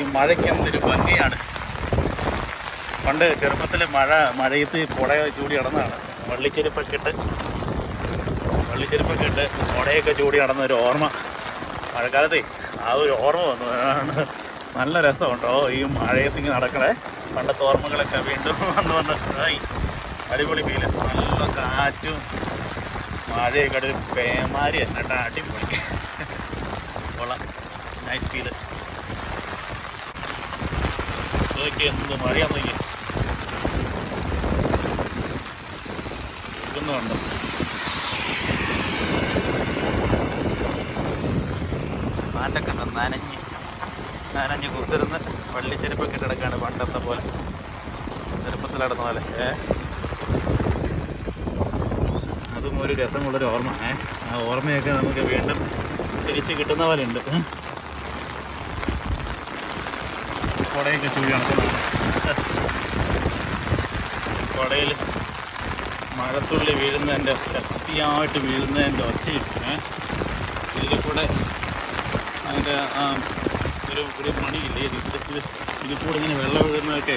ഈ മഴയ്ക്ക് എന്തൊരു ഭംഗിയാണ്. പണ്ട് ചെറുപ്പത്തിൽ മഴ മഴയത്ത് പുഴ ചൂടി നടന്നതാണ്. വള്ളിച്ചെരുപ്പൊക്കെ ഇട്ട് വള്ളിച്ചെരുപ്പൊക്കെ ഇട്ട് പുഴയൊക്കെ ചൂടി നടന്ന ഒരു ഓർമ്മ. മഴക്കാലത്തെ ആ ഒരു ഓർമ്മ വന്നു. നല്ല രസമുണ്ടോ ഈ മഴയത്ത് ഇങ്ങനെ നടക്കണേ. പണ്ടത്തെ ഓർമ്മകളൊക്കെ വീണ്ടും വന്ന് വന്ന് ആയി. അടിപൊളി ഫീൽ നല്ല കാറ്റും മഴയൊക്കെ അടി പേമാരി എന്നിട്ട് അടിപൊളി. കൊള്ളാം. നൈസ് ഫീൽ ഇതൊക്കെ എന്ത് മഴയാന്ന് നോക്കി ഇതൊന്നുമുണ്ട് പാറ്റൊക്കെ ഉണ്ട് നനഞ്ഞ് നനഞ്ഞ് കുത്തിരുന്ന് വള്ളിച്ചെരുപ്പൊക്കെ കിടക്കാണ് പണ്ടത്തെ പോലെ. ചെറുപ്പത്തിൽ നടന്ന പോലെ. ഏ? അതും ഒരു രസമുള്ളൊരു ഓർമ്മ. ഏ? ആ ഓർമ്മയൊക്കെ നമുക്ക് വീണ്ടും തിരിച്ച് കിട്ടുന്ന പോലെ ഉണ്ട്. കുടയൊക്കെ കുടയിൽ മഴത്തുള്ളി വീഴുന്നതിന്റെ ശക്തിയായിട്ട് വീഴുന്നതിന്റെ ഒച്ചയും ഏ ഇതിൽ കൂടെ അതിന്റെ ഒരു ഒരു മണിയില്ലേ ഇത് ഇത് ഇത് ഇതിൽ കൂടെ ഇങ്ങനെ വെള്ളം വീഴുന്നതൊക്കെ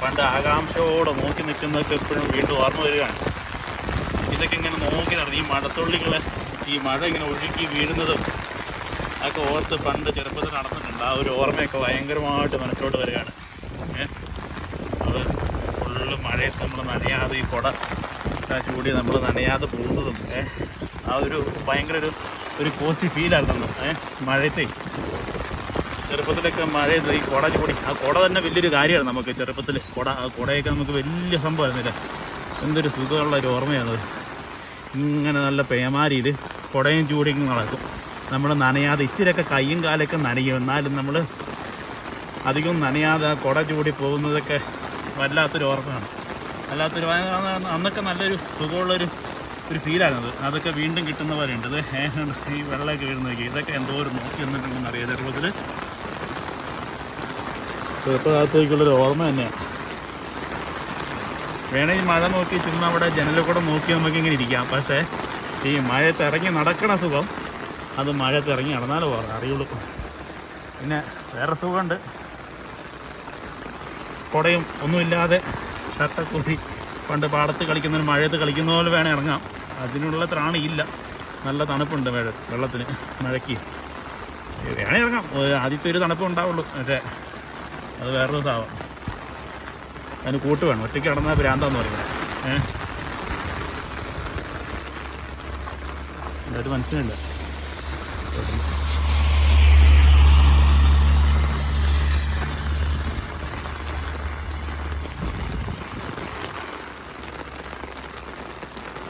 പണ്ട് ആകാംക്ഷയോടെ നോക്കി നിൽക്കുന്നതൊക്കെ എപ്പോഴും വീണ്ടും ഓർമ്മ വരികയാണ്. ഇതൊക്കെ ഇങ്ങനെ നോക്കി നടന്നു ഈ മഴത്തുള്ളികൾ ഈ മഴ ഇങ്ങനെ ഒഴുകി വീഴുന്നതും അതൊക്കെ ഓർത്ത് പണ്ട് ചെറുപ്പത്തിൽ നടന്നിട്ടുണ്ട്. ആ ഒരു ഓർമ്മയൊക്കെ ഭയങ്കരമായിട്ട് മനസ്സിലോട്ട് വരികയാണ്. അത് ഫുള്ള് മഴയത്ത് നമ്മൾ നനയാതെ ഈ കുട ചൂടി നമ്മൾ നനയാതെ പോകുന്നതും ആ ഒരു ഭയങ്കര ഒരു ഒരു കോസി ഫീലായിരുന്നു ഏഹ് മഴയത്തെ. ചെറുപ്പത്തിലൊക്കെ മഴയത്ത് ഈ കുട ചൂടി ആ കുട തന്നെ വലിയൊരു കാര്യമാണ് നമുക്ക് ചെറുപ്പത്തിൽ കുട ആ കുടയൊക്കെ നമുക്ക് വലിയ സംഭവമായിരുന്നില്ല എന്തൊരു സുഖമുള്ള ഒരു ഓർമ്മയാണത് ഇങ്ങനെ നല്ല പേമാരിയിൽ കുടയും ചൂടിയും നടക്കും. നമ്മൾ നനയാതെ ഇച്ചിരിയൊക്കെ കൈയും കാലൊക്കെ നനയും. എന്നാലും നമ്മൾ അധികം നനയാതെ കുട ചൂടി പോകുന്നതൊക്കെ വല്ലാത്തൊരു ഓർമ്മയാണ്. വല്ലാത്തൊരു അന്നൊക്കെ നല്ലൊരു സുഖമുള്ളൊരു ഒരു ഫീലാണത്. അതൊക്കെ വീണ്ടും കിട്ടുന്ന പോലെ ഉണ്ട് ഇത് ഈ വെള്ളമൊക്കെ വീഴുന്നതൊക്കെ ഇതൊക്കെ എന്തോ ഒരു നോക്കി എന്നിട്ടുണ്ടെന്ന് അറിയാം. ചെറുപ്പത്തിൽ ചെറുപ്പകാലത്തേക്കുള്ളൊരു ഓർമ്മ തന്നെയാണ് വേണമെങ്കിൽ മഴ നോക്കി ചുമ്മാ അവിടെ ജനലിൽ കൂടെ നോക്കി നമുക്ക് ഇങ്ങനെ ഇരിക്കാം. പക്ഷേ ഈ മഴയത്ത് ഇറങ്ങി നടക്കണ സുഖം അത് മഴയത്ത് ഇറങ്ങി നടന്നാൽ പോകാം അറിയുള്ളൂ. പിന്നെ വേറെ സുഖമുണ്ട്. കുടയും ഒന്നുമില്ലാതെ ഷർട്ടൊക്കെ കൂട്ടി പണ്ട് പാടത്ത് കളിക്കുന്നതിന് മഴയത്ത് കളിക്കുന്ന പോലെ വേണേൽ ഇറങ്ങാം. അതിനുള്ള ത്രാണിയില്ല. നല്ല തണുപ്പുണ്ട് മഴ വെള്ളത്തിന് മഴയ്ക്ക്. വേണേൽ ഇറങ്ങാം. ആദ്യത്തെ ഒരു തണുപ്പ് ഉണ്ടാവുള്ളൂ. പക്ഷേ അത് വേറൊരു സാവാം അതിന് കൂട്ട് വേണം. ഒറ്റയ്ക്ക് കിടന്ന ഭ്രാന്താന്ന് പറയുന്നത് ഏഹ് ഒരു മനുഷ്യനില്ല.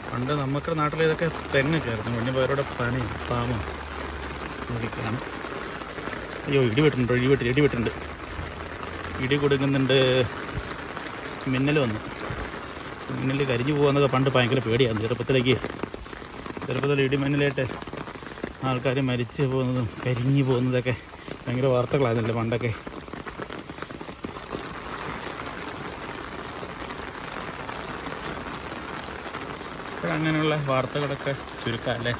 പണ്ട് നമുക്ക് നാട്ടിൽ ഇതൊക്കെ തെങ്ങൊക്കെ ആയിരുന്നു പിന്നെ പേരുടെ പാമ ഇതൊക്കെയാണ് അയ്യോ ഇടി വെട്ടുന്നുണ്ട് ഇടി വെട്ടി ഇടി വെട്ടുണ്ട് ഇടി കൊടുക്കുന്നുണ്ട്. മിന്നൽ വന്നു. മിന്നൽ കരിഞ്ഞു പോകുന്നതൊക്കെ പണ്ട് ഭയങ്കര പേടിയാണ് ചെറുപ്പത്തിലേക്ക് ചെറുപ്പത്തിൽ ഇടിമിന്നലായിട്ട് ആൾക്കാർ മരിച്ചു പോകുന്നതും കരിഞ്ഞു പോകുന്നതൊക്കെ ഭയങ്കര വാർത്തകളായിരുന്നല്ലോ പണ്ടൊക്കെ. അങ്ങനെയുള്ള വാർത്തകളൊക്കെ ചുരുക്കാം അല്ലേ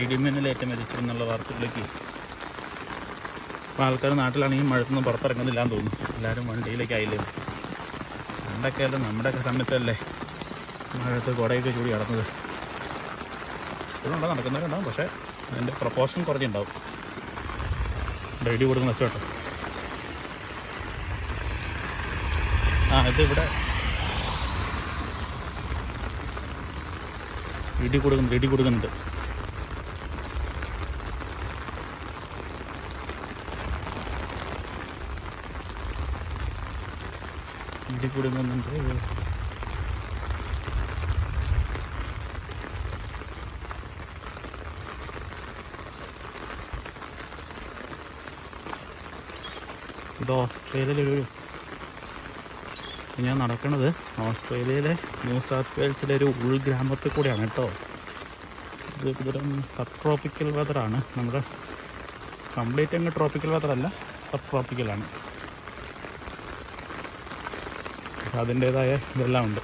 ഇടിമിന്നലേറ്റ് മരിച്ചു എന്നുള്ള വാർത്തകളിലേക്ക്. ഇപ്പോൾ ആൾക്കാർ നാട്ടിലാണെങ്കിൽ മഴത്തൊന്നും പുറത്തിറങ്ങുന്നില്ല എന്ന് തോന്നുന്നു. എല്ലാവരും വണ്ടിയിലേക്ക് ആയില്ലേ പണ്ടൊക്കെ അല്ലേ നമ്മുടെയൊക്കെ സമയത്തല്ലേ മഴത്ത് കുടയൊക്കെ ചൂടി കിടന്നത് ഇപ്പോഴുണ്ടോ നടക്കുന്നവരുണ്ടാവും പക്ഷേ അതിന്റെ പ്രപ്പോർഷൻ കുറഞ്ഞുണ്ടാവും. ഡെയിലി കൊടുക്കുന്ന വെച്ചോട്ടെ ആ ഇത് ഇവിടെ ഇടി കൊടുക്കുന്നുണ്ട് ഇടി കൊടുക്കുന്നുണ്ട്. ഇടി കൊടുക്കുന്നുണ്ട്. ഇത് ഓസ്ട്രേലിയയിലൊരു ഞാൻ നടക്കുന്നത് ഓസ്ട്രേലിയയിലെ ന്യൂ സൗത്ത് വെയിൽസിലെ ഒരു ഉൾഗ്രാമത്തിൽ കൂടെയാണ് കേട്ടോ. ഇത് ഇതൊരു സബ് ട്രോപ്പിക്കൽ വെതറാണ്. നമ്മുടെ കംപ്ലീറ്റ് അങ്ങ് ട്രോപ്പിക്കൽ വെതറല്ല സബ് ട്രോപ്പിക്കലാണ് അതിന്റേതായ ഇതെല്ലാം ഉണ്ട്.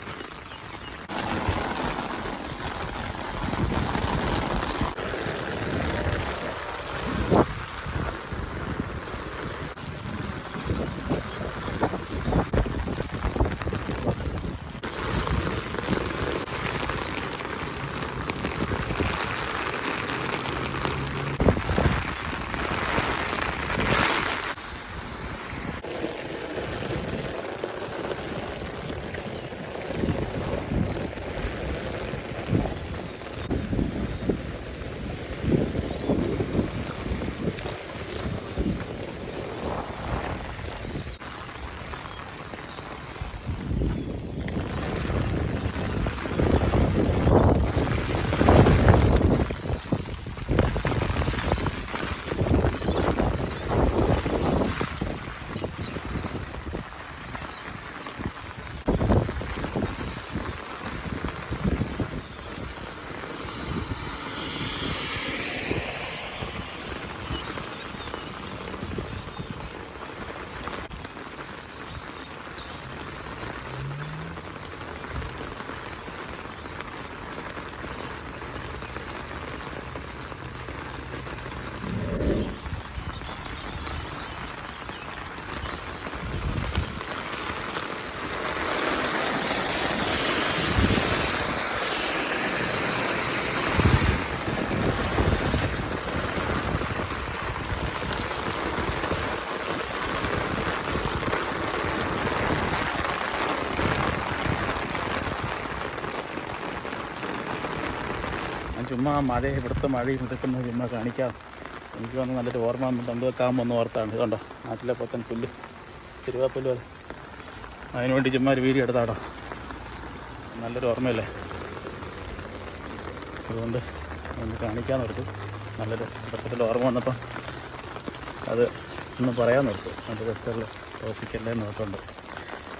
ചുമ്മാ മഴ ഇവിടുത്തെ മഴയും ഇതൊക്കെ ചുമ്മാ കാണിക്കാം. എനിക്ക് വന്ന് നല്ലൊരു ഓർമ്മ വന്ന് പങ്കുവെക്കാമെന്ന് ഒന്ന് ഓർത്താണ്. ഇതുണ്ടോ? നാട്ടിലെ പൊത്തൻ പുല്ല്. തിരുവാപ്പുല്ല് പോലെ. അതിനുവേണ്ടി ചുമ്മാ ഒരു വീഡിയോ എടുത്താടോ നല്ലൊരു ഓർമ്മയല്ലേ? അതുകൊണ്ട് ഒന്ന് കാണിക്കാൻ നിർത്തു നല്ലൊരു ചെറുപ്പത്തിൽ ഓർമ്മ വന്നപ്പോൾ അത് ഒന്ന് പറയാൻ നിർത്തു നല്ല രസമുള്ള ടോപ്പിക്കല്ലേ നോക്കുന്നുണ്ട്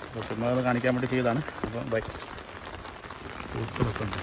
അപ്പോൾ ചുമ്മാ കാണിക്കാൻ വേണ്ടി ചെയ്തതാണ്. അപ്പോൾ ബൈ ഉണ്ട്